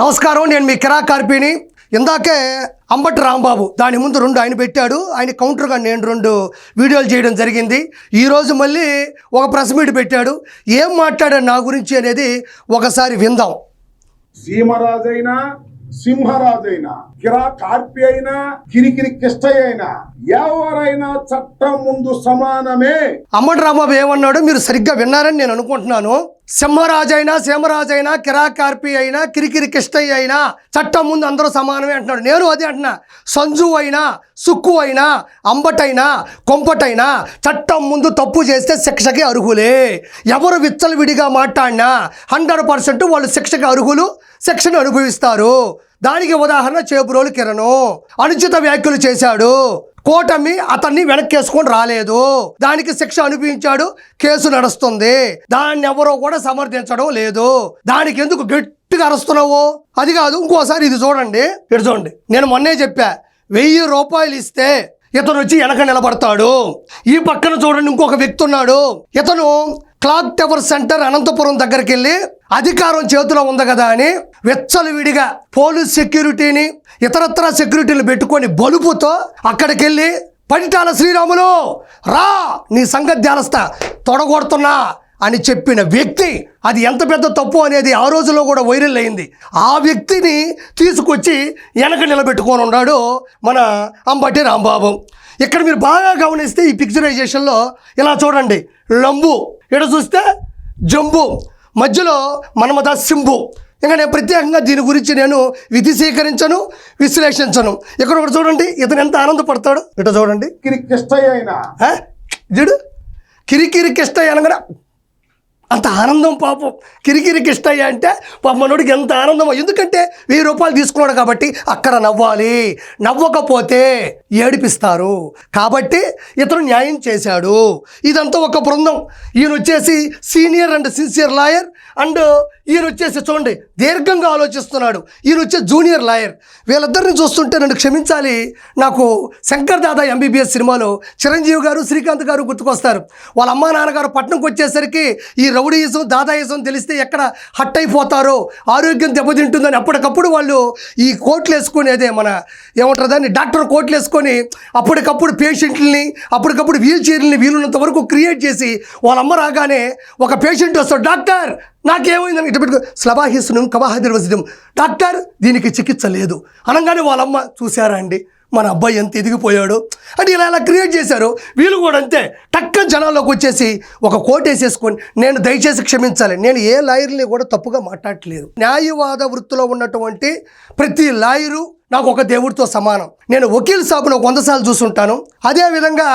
నమస్కారం నేను మీ కిరా కార్పిని. ఇందాకే అంబటి రాంబాబు దాని ముందు రెండు ఆయన పెట్టాడు. ఆయన కౌంటర్గా నేను రెండు వీడియోలు చేయడం జరిగింది. ఈరోజు మళ్ళీ ఒక ప్రెస్ మీట్ పెట్టాడు. ఏం మాట్లాడాడు నా గురించి అనేది ఒకసారి విందాం. సీమరాజైనా సింహరాజైనా కిరా కార్పి అయినా కిరికిరి కిష్టయ్య అయినా ఎవరైనా చట్టం ముందు సమానమే. అమ్మటి రాంబాబు ఏమన్నాడు? మీరు సరిగ్గా విన్నారని నేను అనుకుంటున్నాను. సింహరాజైనా సీమరాజైనా కిరాకార్పి అయినా కిరికిరి కిష్టయ్య అయినా చట్టం ముందు అందరూ సమానమే అంటున్నాడు. నేను అదే అంటున్నా. సంజు అయినా సుక్కు అయినా అంబటైనా కొంపటైనా చట్టం ముందు తప్పు చేస్తే శిక్షకి అర్హులే. ఎవరు విచ్చలవిడిగా మాట్లాడినా హండ్రెడ్ పర్సెంట్ వాళ్ళు శిక్షకి అర్హులు శిక్షను అనుభవిస్తారు. దానికి ఉదాహరణ చేపురోలు కిరణు. అనుచిత వ్యాఖ్యలు చేశాడు. కూటమి అతన్ని వెనక్కేసుకొని రాలేదు. దానికి శిక్ష అనిపించాడు కేసు నడుస్తుంది. దాన్ని ఎవరో కూడా సమర్థించడం లేదు. దానికి ఎందుకు గట్టిగా అరుస్తున్నావు? అది కాదు ఇంకోసారి ఇది చూడండి. ఇటు చూడండి. నేను మొన్నే చెప్పా వెయ్యి రూపాయలు ఇస్తే ఇతను వచ్చి వెనక నిలబడతాడు. ఈ పక్కన చూడండి ఇంకొక వ్యక్తి ఉన్నాడు. ఇతను క్లాత్ టవర్ సెంటర్ అనంతపురం దగ్గరికి వెళ్ళి అధికారం చేతిలో ఉంది కదా అని వెచ్చలు విడిగా పోలీస్ సెక్యూరిటీని ఇతరత్ర సెక్యూరిటీలు పెట్టుకొని బలుపుతో అక్కడికి వెళ్ళి పడిటాల శ్రీరాములు రా నీ సంగతి ధ్యానస్తా తొడగొడుతున్నా అని చెప్పిన వ్యక్తి అది ఎంత పెద్ద తప్పు అనేది ఆ రోజులో కూడా వైరల్ అయింది. ఆ వ్యక్తిని తీసుకొచ్చి వెనక నిలబెట్టుకొని ఉన్నాడు మన అంబటి రాంబాబు. ఇక్కడ మీరు బాగా గమనిస్తే ఈ పిక్చరైజేషన్లో ఇలా చూడండి. లంబు. ఇక్కడ చూస్తే జంబు మధ్యలో మన్మథ సింబు. ఇంకా నేను ప్రత్యేకంగా దీని గురించి నేను విధి సేకరించను విశ్లేషించను. ఇక్కడ ఒకటి చూడండి ఇతను ఎంత ఆనందపడతాడు? ఇట చూడండి. కిరి కిష్టయ్య? చూడు. కిరికిరి కిష్టయ్య అనగా అంత ఆనందం పాపం. కిరికిరి కిష్టయ్య అంటే పాప మనోడికి ఎంత ఆనందం ఎందుకంటే వెయ్యి రూపాయలు తీసుకున్నాడు కాబట్టి అక్కడ నవ్వాలి. నవ్వకపోతే ఏడిపిస్తారు. కాబట్టి ఇతను న్యాయం చేశాడు. ఇదంతా ఒక బృందం. ఈయన వచ్చేసి senior and sincere lawyer and ఈయన వచ్చేసి చూడండి దీర్ఘంగా ఆలోచిస్తున్నాడు. ఈయన వచ్చే జూనియర్ లాయర్. వీళ్ళిద్దరిని చూస్తుంటే నన్ను క్షమించాలి. నాకు శంకర్ దాదా ఎంబీబీఎస్ సినిమాలో చిరంజీవి గారు శ్రీకాంత్ గారు గుర్తుకొస్తారు. వాళ్ళ అమ్మా నాన్నగారు పట్నంకి వచ్చేసరికి ఈ రౌడీయిజం దాదాయిజం తెలిస్తే ఎక్కడ హట్ అయిపోతారో ఆరోగ్యం దెబ్బతింటుందని అప్పటికప్పుడు వాళ్ళు ఈ కోట్లు వేసుకునేదే మన ఏమంటారు దాన్ని డాక్టర్ కోట్లు వేసుకొని అప్పటికప్పుడు పేషెంట్లని అప్పటికప్పుడు వీల్ చైర్లని వీలున్నంత వరకు క్రియేట్ చేసి వాళ్ళ అమ్మ రాగానే ఒక పేషెంట్ వస్తాడు డాక్టర్ నాకేమైందని ఇటు పెట్టుకో. స్లబాహిస్నం కవాహదిర్వసిదం డాక్టర్ దీనికి చికిత్స లేదు. అనగానే వాళ్ళమ్మ చూసారా అండి? మన అబ్బాయి ఎంత ఎదిగిపోయాడు. అంటే ఇలా ఇలా క్రియేట్ చేశారు? వీళ్ళు కూడా అంతే. టక్క జనాల్లోకి వచ్చేసి ఒక కోట్ వేసేసుకొని నేను దయచేసి క్షమించాలి. నేను ఏ లాయర్ని కూడా తప్పుగా మాట్లాడట్లేదు. న్యాయవాద వృత్తిలో ఉన్నటువంటి ప్రతి లాయరు నాకు ఒక దేవుడితో సమానం. నేను వకీల్ సాబును ఒక వంద సార్లు చూసుంటాను. అదేవిధంగా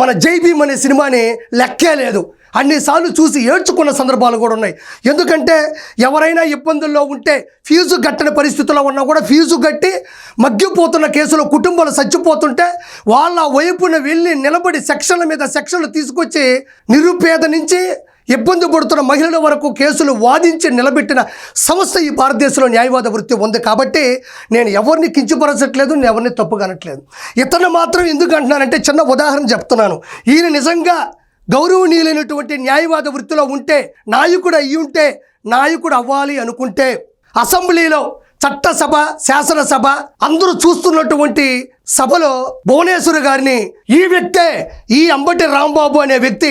మన జైబీమ్ అనే సినిమాని లెక్కే లేదు. అన్నిసార్లు చూసి ఏడ్చుకున్న సందర్భాలు కూడా ఉన్నాయి. ఎందుకంటే ఎవరైనా ఇబ్బందుల్లో ఉంటే ఫీజు కట్టని పరిస్థితుల్లో ఉన్నా కూడా ఫీజు కట్టి మగ్గిపోతున్న కేసులో కుటుంబాలు చచ్చిపోతుంటే వాళ్ళ వైపున వెళ్ళి నిలబడి సెక్షన్ల మీద సెక్షన్లు తీసుకొచ్చి నిరుపేద నుంచి ఇబ్బంది పడుతున్న మహిళల వరకు కేసులు వాదించి నిలబెట్టిన సంస్థ ఈ భారతదేశంలో న్యాయవాద వృత్తి ఉంది కాబట్టి నేను ఎవరిని కించపరచట్లేదు నేను ఎవరిని తప్పుగానట్లేదు. ఇతను మాత్రం ఎందుకు అంటున్నానంటే చిన్న ఉదాహరణ చెప్తున్నాను. ఈయన నిజంగా గౌరవనీయులైనటువంటి న్యాయవాద వృత్తిలో ఉంటే నాయకుడు అయ్యి ఉంటే నాయకుడు అవ్వాలి అనుకుంటే అసెంబ్లీలో చట్టసభ శాసనసభ అందరూ చూస్తున్నటువంటి సభలో భువనేశ్వర్ గారిని ఈ వ్యక్తే ఈ అంబటి రాంబాబు అనే వ్యక్తి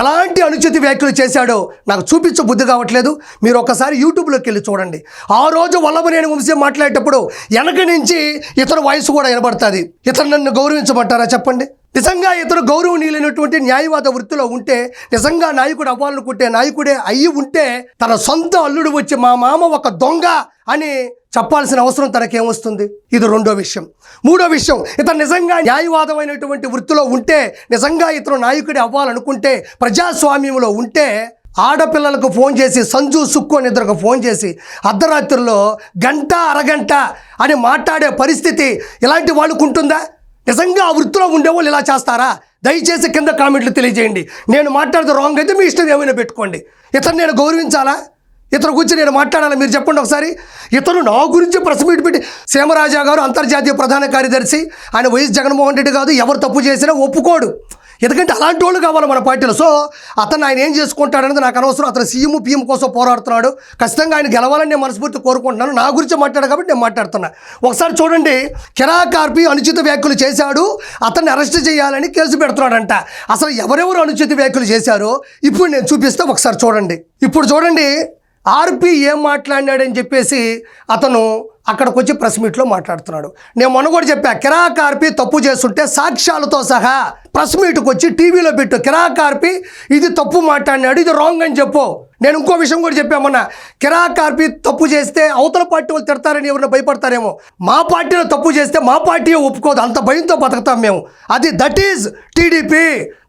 ఎలాంటి అనుచిత వ్యాఖ్యలు చేశాడో నాకు చూపించ బుద్ధి కావట్లేదు. మీరు ఒకసారి యూట్యూబ్లోకి వెళ్ళి చూడండి. ఆ రోజు వల్లభనేని వంశీ మాట్లాడేటప్పుడు వెనక నుంచి ఇతని వాయిస్ కూడా వినబడుతుంది. ఇతను నన్ను గౌరవించమంటారా చెప్పండి? నిజంగా ఇతను గౌరవనీయులైనటువంటి న్యాయవాద వృత్తిలో ఉంటే నిజంగా నాయకుడు అవ్వాలనుకుంటే నాయకుడే అయ్యి ఉంటే తన సొంత అల్లుడు వచ్చి మా మామ ఒక దొంగ అని చెప్పాల్సిన అవసరం తనకేమొస్తుంది ఇది రెండో విషయం. మూడో విషయం ఇతను నిజంగా న్యాయవాదమైనటువంటి వృత్తిలో ఉంటే నిజంగా ఇతను నాయకుడి అవ్వాలనుకుంటే ప్రజాస్వామ్యంలో ఉంటే ఆడపిల్లలకు ఫోన్ చేసి సంజు సుక్కు అని ఇద్దరికి ఫోన్ చేసి అర్ధరాత్రిలో గంట అరగంట అని మాట్లాడే పరిస్థితి ఇలాంటి వాళ్ళకు ఉంటుందా? నిజంగా ఆ వృత్తిలో ఉండేవాళ్ళు ఇలా చేస్తారా? దయచేసి కింద కామెంట్లు తెలియజేయండి. నేను మాట్లాడితే రాంగ్ అయితే మీ ఇష్టం ఏమైనా పెట్టుకోండి. ఇతను నేను గౌరవించాలా? ఇతను గురించి నేను మాట్లాడాలి? మీరు చెప్పండి ఒకసారి. ఇతను నా గురించి ప్రెస్ మీట్ పెట్టి సీమరాజా గారు అంతర్జాతీయ ప్రధాన కార్యదర్శి ఆయన వైఎస్ జగన్మోహన్ రెడ్డి కాదు ఎవరు తప్పు చేసినా ఒప్పుకోడు. ఎందుకంటే అలాంటి వాళ్ళు కావాలి మన పార్టీలో. సో అతను ఆయన ఏం చేసుకుంటాడనేది నాకు అనవసరం. అతను సీఎం పీఎం కోసం పోరాడుతున్నాడు. ఖచ్చితంగా ఆయన గెలవాలని నేను మనస్ఫూర్తి కోరుకుంటున్నాను. నా గురించి మాట్లాడు కాబట్టి నేను మాట్లాడుతున్నా. ఒకసారి చూడండి కిరా కార్పి అనుచిత వ్యాఖ్యలు చేశాడు. అతన్ని అరెస్ట్ చేయాలని కేసు పెడుతున్నాడంట. అసలు ఎవరెవరు అనుచిత వ్యాఖ్యలు చేశారో ఇప్పుడు నేను చూపిస్తే. ఒకసారి చూడండి. ఇప్పుడు చూడండి ఆర్పి ఏం మాట్లాడినాడని చెప్పేసి అతను అక్కడికి వచ్చి ప్రెస్ మీట్లో మాట్లాడుతున్నాడు. నేను మొన్న కూడా చెప్పా కిరాక్ ఆర్పి తప్పు చేస్తుంటే సాక్ష్యాలతో సహా ప్రెస్ మీట్కి వచ్చి టీవీలో పెట్టు కిరాక్ ఆర్పి ఇది తప్పు మాట్లాడినాడు ఇది రాంగ్ అని చెప్పు. నేను ఇంకో విషయం కూడా చెప్పామన్నా కిరాక్ ఆర్పి తప్పు చేస్తే అవతల పార్టీ వాళ్ళు తిడతారని ఎవరైనా భయపడతారేమో. మా పార్టీలో తప్పు చేస్తే మా పార్టీ ఒప్పుకోదు అంత భయంతో బతుకుతాం మేము. అది that is TDP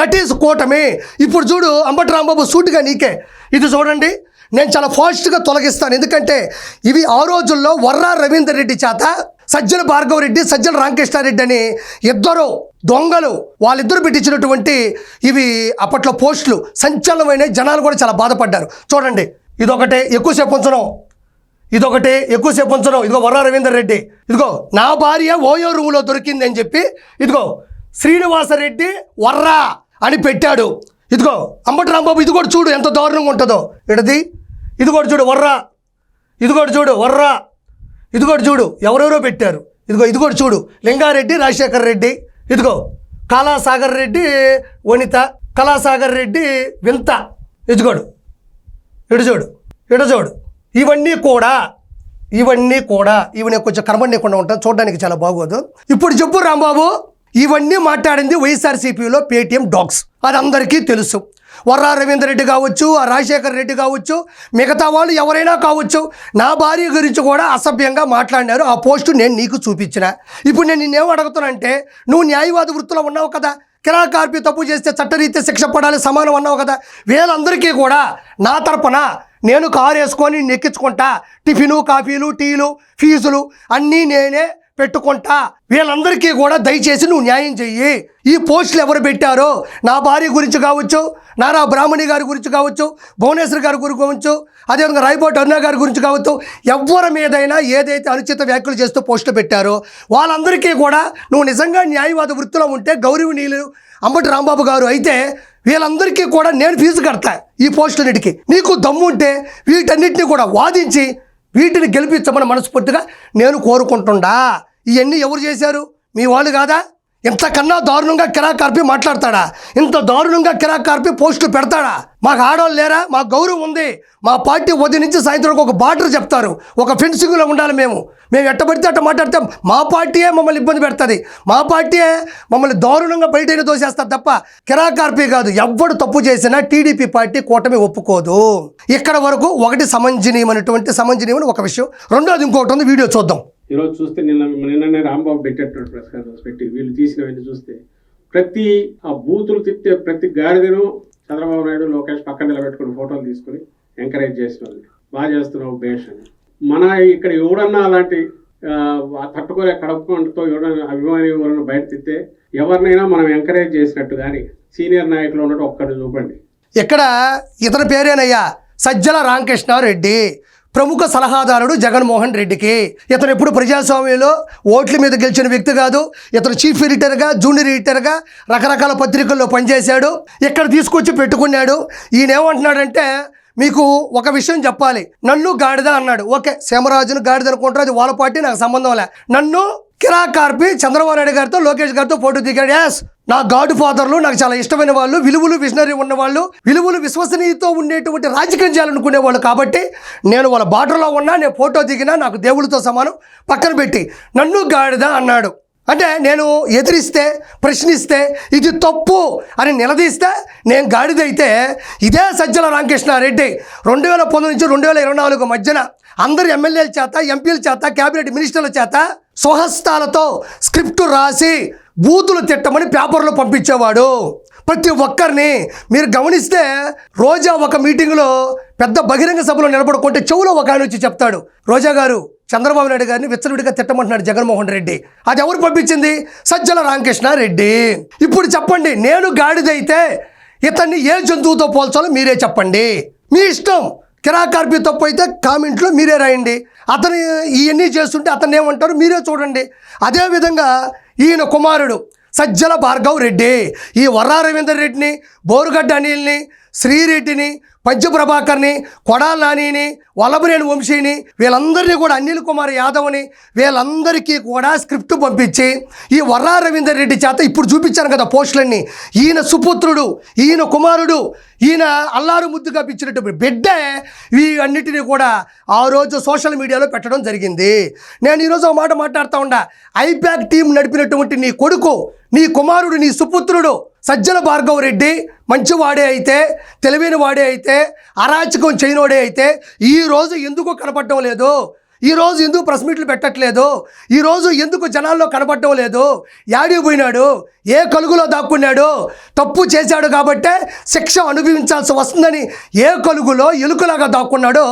that is కూటమి. ఇప్పుడు చూడు అంబటి రాంబాబు సూటిగా నీకే. ఇది చూడండి నేను చాలా ఫాస్ట్గా తొలగిస్తాను. ఎందుకంటే ఇవి ఆ రోజుల్లో వర్రా రవీందర్ రెడ్డి చేత సజ్జల భార్గవ రెడ్డి సజ్జల రామకృష్ణారెడ్డి అని ఇద్దరు దొంగలు వాళ్ళిద్దరు పెట్టించినటువంటి ఇవి అప్పట్లో పోస్టులు సంచలనమైన జనాలు కూడా చాలా బాధపడ్డారు. చూడండి ఇదొకటి ఎక్కువసేపు ఉంచడం ఇదొకటి ఎక్కువసేపు ఉంచడం ఇదిగో వర్రా రవీందర్ రెడ్డి. ఇదిగో నా భార్య ఓయో రూములో దొరికింది అని చెప్పి ఇదిగో శ్రీనివాసరెడ్డి వర్రా అని పెట్టాడు. ఇదిగో అంబటి రాంబాబు ఇది కూడా చూడు ఎంత దారుణంగా ఉంటుందో. ఇడది ఇది కూడా చూడు వర్రా. ఇది కూడా చూడు వర్రా. ఇది కూడా చూడు ఎవరెవరో పెట్టారు. ఇదిగో ఇది కూడా చూడు లింగారెడ్డి రాజశేఖర్ రెడ్డి. ఇదిగో కళాసాగర్ రెడ్డి వనిత. కళాసాగర్ రెడ్డి వింత. ఇదిగోడు ఇటు ఇడజోడు ఇవన్నీ కూడా ఇవన్నీ కూడా ఇవన్నీ కొంచెం కనబడకుండా ఉంటాం చూడడానికి చాలా బాగోదు. ఇప్పుడు చెప్పు రాంబాబు. ఇవన్నీ మాట్లాడింది వైఎస్ఆర్సీపీలో పేటీఎం డాగ్స్. అది అందరికీ తెలుసు. వర్రా రవీందర్ రెడ్డి కావచ్చు రాజశేఖర్ రెడ్డి కావచ్చు మిగతా వాళ్ళు ఎవరైనా కావచ్చు నా భార్య గురించి కూడా అసభ్యంగా మాట్లాడినారు. ఆ పోస్టు నేను నీకు చూపించిన. ఇప్పుడు నేను నిన్నేం అడుగుతానంటే నువ్వు న్యాయవాద వృత్తిలో ఉన్నావు కదా కిరాకార్పి తప్పు చేస్తే చట్టరీత్యా శిక్ష పడాలి సమానం అన్నావు కదా వీళ్ళందరికీ కూడా నా తరపున నేను కారు వేసుకొని నెక్కించుకుంటా టిఫిను కాఫీలు టీలు ఫీజులు అన్నీ నేనే పెట్టుకుంటా. వీళ్ళందరికీ కూడా దయచేసి నువ్వు న్యాయం చెయ్యి. ఈ పోస్టులు ఎవరు పెట్టారో నా భార్య గురించి కావచ్చు నారా బ్రాహ్మణి గారి గురించి కావచ్చు భువనేశ్వర్ గారి గురించి కావచ్చు అదేవిధంగా రాయపోటి అరుణ గారి గురించి కావచ్చు ఎవరి మీదైనా ఏదైతే అనుచిత వ్యాఖ్యలు చేస్తూ పోస్టులు పెట్టారో వాళ్ళందరికీ కూడా నువ్వు నిజంగా న్యాయవాద వృత్తిలో ఉంటే గౌరవనీయులు అంబటి రాంబాబు గారు అయితే వీళ్ళందరికీ కూడా నేను ఫీజు కడతా ఈ పోస్టులన్నిటికీ. నీకు దమ్ము ఉంటే వీటన్నిటిని కూడా వాదించి వీటిని గెలిపించమని మనస్ఫూర్తిగా నేను కోరుకుంటుండా. ఇవన్నీ ఎవరు చేశారు? మీ వాళ్ళు కాదా? ఇంతకన్నా దారుణంగా కిరాక్ కార్పి మాట్లాడతాడా? ఇంత దారుణంగా కిరాక్ కార్పి పోస్టులు పెడతాడా? మాకు ఆడవాళ్ళు లేరా? మాకు గౌరవం ఉంది. మా పార్టీ ఉదయం నుంచి సాయంత్రం ఒక బార్డర్ చెప్తారు. ఒక ఫెన్సింగ్లో ఉండాలి మేము. మేము ఎట్టబడితే అట్ట మాట్లాడితే మా పార్టీయే మమ్మల్ని ఇబ్బంది పెడుతుంది. మా పార్టీయే మమ్మల్ని దారుణంగా బయటైన దోసేస్తారు తప్ప కిరాక్ కార్పి కాదు. ఎవ్వడు తప్పు చేసినా టీడీపీ పార్టీ కూటమి ఒప్పుకోదు. ఇక్కడ వరకు ఒకటి సమంజనీయమైనటువంటి సమంజనీయమని ఒక విషయం. రెండోది ఇంకొకటి ఉంది. వీడియో చూద్దాం. ఈరోజు చూస్తే నిన్న నిన్ననే రాంబాబు పెట్టేటటువంటి ప్రెస్ కాన్ఫరెన్స్ పెట్టి వీళ్ళు తీసినవన్నీ చూస్తే ప్రతి ఆ బూతులు తిట్టే ప్రతి గాడిదను చంద్రబాబు నాయుడు లోకేష్ పక్కన నిలబెట్టుకుని ఫోటోలు తీసుకుని ఎంకరేజ్ చేసిన బాగా చేస్తున్నావు బేష్ అని. మన ఇక్కడ ఎవడన్నా అలాంటి తట్టుకోలే కడపతో ఎవడన్నా అభిమాని ఎవరన్నా బయట తిట్టే ఎవరినైనా మనం ఎంకరేజ్ చేసినట్టు కానీ సీనియర్ నాయకులు ఉన్నట్టు ఒక్కటి చూపండి. ఇక్కడ ఇతని పేరేనయ్యా? సజ్జల రామకృష్ణారెడ్డి. ప్రముఖ సలహాదారుడు జగన్మోహన్ రెడ్డికి. ఇతను ఎప్పుడు ప్రజాస్వామ్యంలో ఓట్ల మీద గెలిచిన వ్యక్తి కాదు. ఇతను చీఫ్ ఎడిటర్గా జూనియర్ ఎడిటర్గా రకరకాల పత్రికల్లో పనిచేశాడు. ఇక్కడ తీసుకొచ్చి పెట్టుకున్నాడు. ఈయన ఏమంటున్నాడంటే మీకు ఒక విషయం చెప్పాలి. నన్ను గాడిద అన్నాడు. ఓకే సేమరాజును గాడిద అనుకుంటారు అది వాళ్ళ పార్టీ నాకు సంబంధం లే. నన్ను కిరా కార్పి చంద్రబాబు నాయుడు గారితో లోకేష్ గారితో ఫోటో దిగాడు. యాస్ నా గాడ్ ఫాదర్లు నాకు చాలా ఇష్టమైన వాళ్ళు విలువలు విజనరీ ఉన్నవాళ్ళు విలువలు విశ్వసనీయతో ఉండేటువంటి రాజకీయం చేయాలనుకునే వాళ్ళు కాబట్టి నేను వాళ్ళ బార్డర్లో ఉన్నా నేను ఫోటో దిగినా నాకు దేవుళ్ళతో సమానం. పక్కన పెట్టి నన్ను గాడిద అన్నాడు. అంటే నేను ఎదిరిస్తే ప్రశ్నిస్తే ఇది తప్పు అని నిలదీస్తే నేను గాడిదైతే ఇదే సజ్జల రామకృష్ణారెడ్డి. రెండు వేల పంతొమ్మిది నుంచి రెండు వేల ఇరవై నాలుగు మధ్యన అందరు ఎమ్మెల్యేల చేత ఎంపీల చేత క్యాబినెట్ మినిస్టర్ల చేత స్వహస్తాలతో స్క్రిప్ట్ రాసి బూతులు తిట్టమని పేపర్లో పంపించేవాడు. ప్రతి ఒక్కరిని మీరు గమనిస్తే రోజా ఒక మీటింగ్లో పెద్ద బహిరంగ సభలో నిలబడుకుంటే చెవులో ఒక ఆయన వచ్చి చెప్తాడు. రోజా గారు చంద్రబాబు నాయుడు గారిని విచ్చలవిడిగా తిట్టమంటున్నాడు జగన్మోహన్ రెడ్డి. అది ఎవరు పంపించింది? సజ్జల రామకృష్ణ రెడ్డి. ఇప్పుడు చెప్పండి నేను గాడిదైతే ఇతన్ని ఏ జంతువుతో పోల్చాలో మీరే చెప్పండి. మీ ఇష్టం. కిరాకార్పి తప్పు అయితే కామెంట్లో మీరే రాయండి. అతను ఇవన్నీ చేస్తుంటే అతను ఏమంటారు మీరే చూడండి. అదేవిధంగా ఈయన కుమారుడు సజ్జల భార్గవ్ రెడ్డి. ఈ వర్రా రవీందర్ రెడ్డిని బోరుగడ్డ అనిల్ని శ్రీరెడ్డిని పంచప్రభాకర్ని కొడాల నానిని వల్లభనేని వంశీని వీళ్ళందరినీ కూడా అనిల్ కుమార్ యాదవ్ని వీళ్ళందరికీ కూడా స్క్రిప్ట్ పంపించి ఈ వర్రా రవీందర్ రెడ్డి చేత ఇప్పుడు చూపించాను కదా పోస్టులన్నీ. ఈయన సుపుత్రుడు ఈయన కుమారుడు ఈయన అల్లారు ముద్దుగా పిచ్చినటువంటి బిడ్డే ఈ అన్నిటినీ కూడా ఆ రోజు సోషల్ మీడియాలో పెట్టడం జరిగింది. నేను ఈరోజు ఒక మాట మాట్లాడుతూ ఉండా. ఐప్యాక్ టీం నడిపినటువంటి నీ కొడుకు నీ కుమారుడు నీ సుపుత్రుడు సజ్జల భార్గవ రెడ్డి మంచివాడే అయితే తెలివైన వాడే అయితే అరాచకం చేయనివాడే అయితే ఈ రోజు ఎందుకు కనపడటం లేదు? ఈ రోజు ఎందుకు ప్రెస్ మీట్లు పెట్టట్లేదు? ఈ రోజు ఎందుకు జనాల్లో కనపడటం లేదు? యాడికి పోయినాడు? ఏ కలుగులో దాక్కున్నాడు? తప్పు చేశాడు కాబట్టే శిక్ష అనుభవించాల్సి వస్తుందని ఏ కలుగులో ఎలుకలాగా దాక్కున్నాడో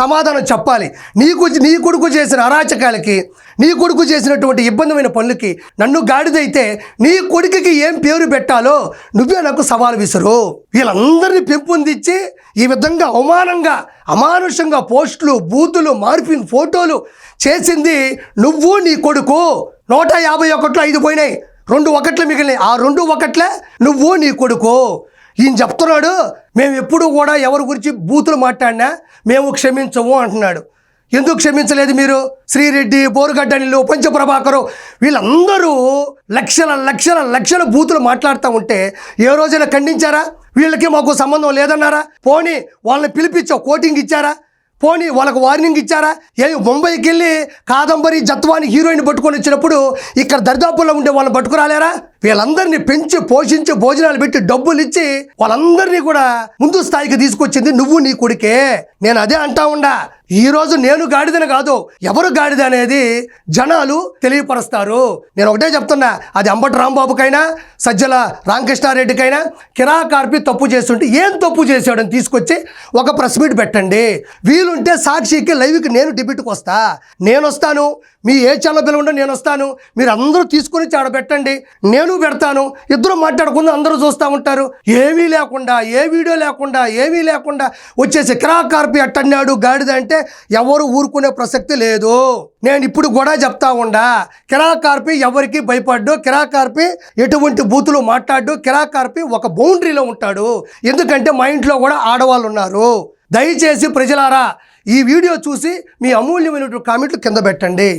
సమాధానం చెప్పాలి. నీకు నీ కొడుకు చేసిన అరాచకాలకి నీ కొడుకు చేసినటువంటి ఇబ్బందిమైన పనులకి నన్ను గాడిదైతే నీ కొడుకుకి ఏం పేరు పెట్టాలో నువ్వే నాకు సవాలు విసురు. వీళ్ళందరినీ పెంపొందించి ఈ విధంగా అవమానంగా అమానుషంగా పోస్టులు బూతులు మార్పిన్ ఫోటోలు చేసింది నువ్వు నీ కొడుకు. నూట యాభై ఒకట్లో ఐదు పోయినాయి. రెండు ఒకట్లు మిగిలినాయి. ఆ రెండు ఒకట్లే నువ్వు నీ కొడుకు. ఈయన చెప్తున్నాడు మేము ఎప్పుడు కూడా ఎవరి గురించి బూతులు మాట్లాడినా మేము క్షమించము అంటున్నాడు. ఎందుకు క్షమించలేదు మీరు? శ్రీరెడ్డి బోరుగడ్డనిలు పంచప్రభాకరు వీళ్ళందరూ లక్షల లక్షల లక్షల బూతులు మాట్లాడుతూ ఉంటే ఏ రోజైనా ఖండించారా? వీళ్ళకి మాకు సంబంధం లేదన్నారా? పోనీ వాళ్ళని పిలిపించో కోటింగ్ ఇచ్చారా? పోనీ వాళ్ళకు వార్నింగ్ ఇచ్చారా? ఏ ముంబైకి వెళ్ళి కాదంబరి జత్వాని హీరోయిన్ పట్టుకొని వచ్చినప్పుడు ఇక్కడ దరిదాపుల్లో ఉండే వాళ్ళని పట్టుకురాలేరా? వీళ్ళందరినీ పెంచి పోషించి భోజనాలు పెట్టి డబ్బులు ఇచ్చి వాళ్ళందరినీ కూడా ముందు స్థాయికి తీసుకొచ్చింది నువ్వు నీ కొడుకే. నేను అదే అంటా ఉండా. ఈ రోజు నేను గాడిదని కాదు ఎవరు గాడిద అనేది జనాలు తెలియపరుస్తారు. నేను ఒకటే చెప్తున్నా అది అంబటి రాంబాబుకైనా సజ్జల రామకృష్ణారెడ్డికైనా కిరా కార్పి తప్పు చేస్తుంటే ఏం తప్పు చేశాడని తీసుకొచ్చి ఒక ప్రెస్ మీట్ పెట్టండి. వీలుంటే సాక్షికి లైవ్కి నేను డిబిట్కి వస్తా నేను వస్తాను మీ ఏ ఛానల్ పిలవండి నేను వస్తాను. మీరు అందరూ తీసుకొని చాడ పెట్టండి. నేను పెడతాను. ఇద్దరు మాట్లాడుకుందాం అందరూ చూస్తూ ఉంటారు. ఏమీ లేకుండా ఏ వీడియో లేకుండా ఏమీ లేకుండా వచ్చేసి కిరాకార్పి అట్టన్నాడు గాడిద అంటే ఎవరు ఊరుకునే ప్రసక్తి లేదు. నేను ఇప్పుడు కూడా చెప్తా ఉండా కిరాకార్పి ఎవరికి భయపడ్డు కిరాకార్పి ఎటువంటి బూతులు మాట్లాడు కిరాకార్పి ఒక బౌండరీలో ఉంటాడు. ఎందుకంటే మా ఇంట్లో కూడా ఆడవాళ్ళు ఉన్నారు దయచేసి ప్రజలారా ఈ వీడియో చూసి మీ అమూల్యమైనటువంటి కామెంట్లు కింద పెట్టండి.